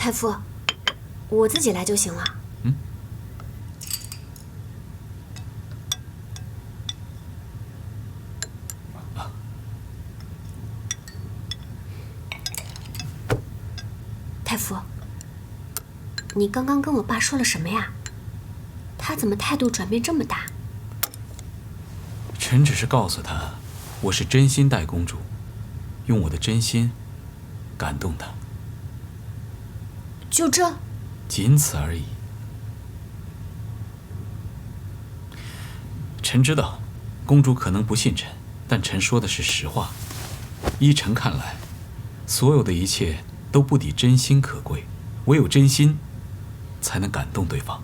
太傅，我自己来就行了。嗯。太傅，你刚刚跟我爸说了什么呀？他怎么态度转变这么大？臣只是告诉他，我是真心待公主，用我的真心感动她。就这，仅此而已。臣知道，公主可能不信臣，但臣说的是实话。依臣看来，所有的一切都不抵真心可贵，唯有真心，才能感动对方。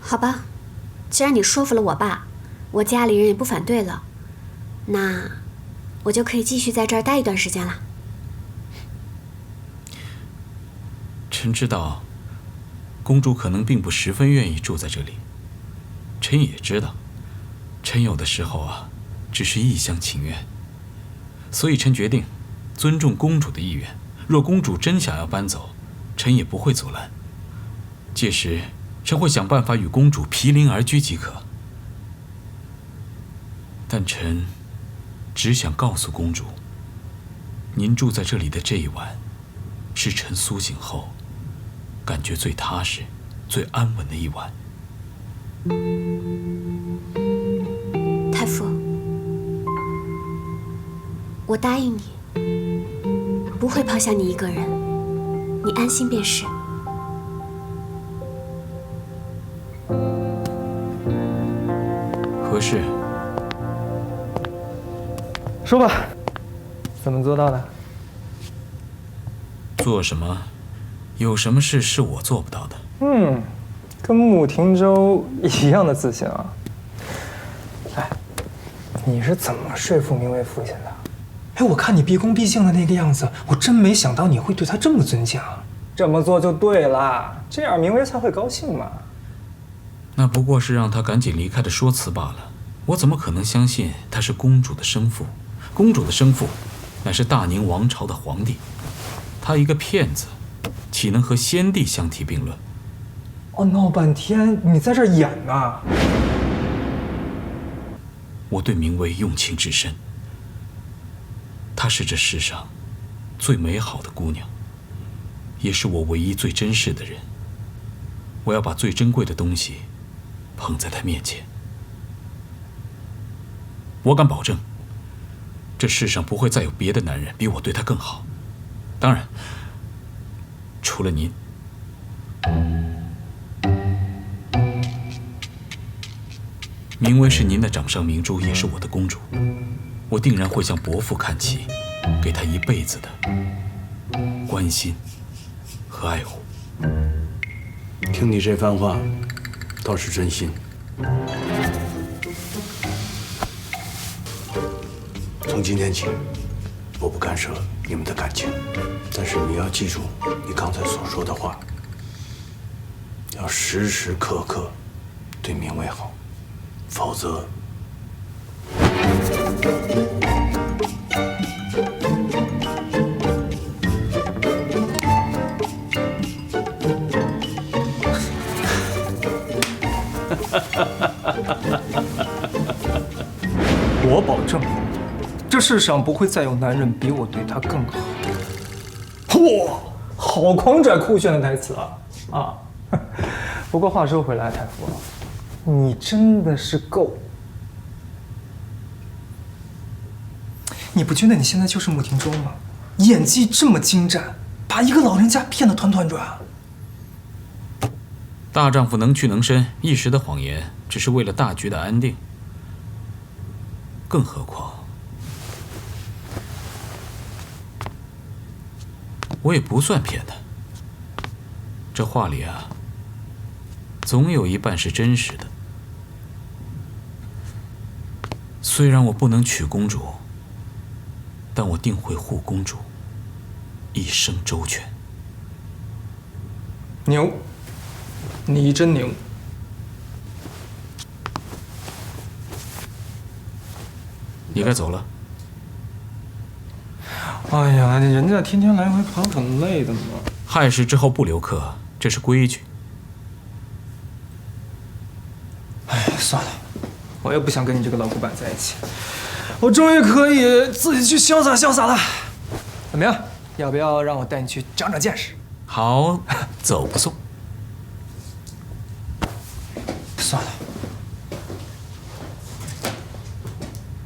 好吧，既然你说服了我爸，我家里人也不反对了，那我就可以继续在这儿待一段时间了。臣知道，公主可能并不十分愿意住在这里。臣也知道，臣有的时候啊，只是一厢情愿。所以，臣决定尊重公主的意愿。若公主真想要搬走，臣也不会阻拦。届时，臣会想办法与公主毗邻而居即可。但臣只想告诉公主，您住在这里的这一晚，是臣苏醒后。感觉最踏实、最安稳的一晚。太傅，我答应你，不会抛下你一个人，你安心便是。何事？说吧，怎么做到的？做什么？有什么事是我做不到的？嗯，跟穆廷舟一样的自信啊！哎，你是怎么说服明威父亲的？哎，我看你毕恭毕敬的那个样子，我真没想到你会对他这么尊敬。这么做就对了，这样明威才会高兴嘛。那不过是让他赶紧离开的说辞罢了。我怎么可能相信他是公主的生父？公主的生父乃是大宁王朝的皇帝，他一个骗子。岂能和先帝相提并论？哦，闹半天，你在这演呢？我对明威用情至深，她是这世上最美好的姑娘，也是我唯一最珍视的人。我要把最珍贵的东西捧在她面前。我敢保证，这世上不会再有别的男人比我对她更好。当然。除了您，明威是您的掌上明珠，也是我的公主，我定然会向伯父看齐，给她一辈子的关心和爱护。听你这番话，倒是真心。从今天起，我不干涉你们的感情。但是你要记住你刚才所说的话，要时时刻刻对明威好，否则，我保证，这世上不会再有男人比我对她更好。哇，好狂拽酷炫的台词啊！啊，不过话说回来，太傅，你真的是够。你不觉得你现在就是穆廷洲吗？演技这么精湛，把一个老人家骗得团团转。大丈夫能屈能伸，一时的谎言只是为了大局的安定。更何况。我也不算骗他，这话里啊，总有一半是真实的。虽然我不能娶公主，但我定会护公主一生周全。牛，你真牛！你该走了。哎呀，人家天天来回跑很累的嘛。亥时之后不留客，这是规矩。哎，算了，我也不想跟你这个老古板在一起。我终于可以自己去潇洒潇洒了。怎么样？要不要让我带你去长长见识？好，走不送。算了，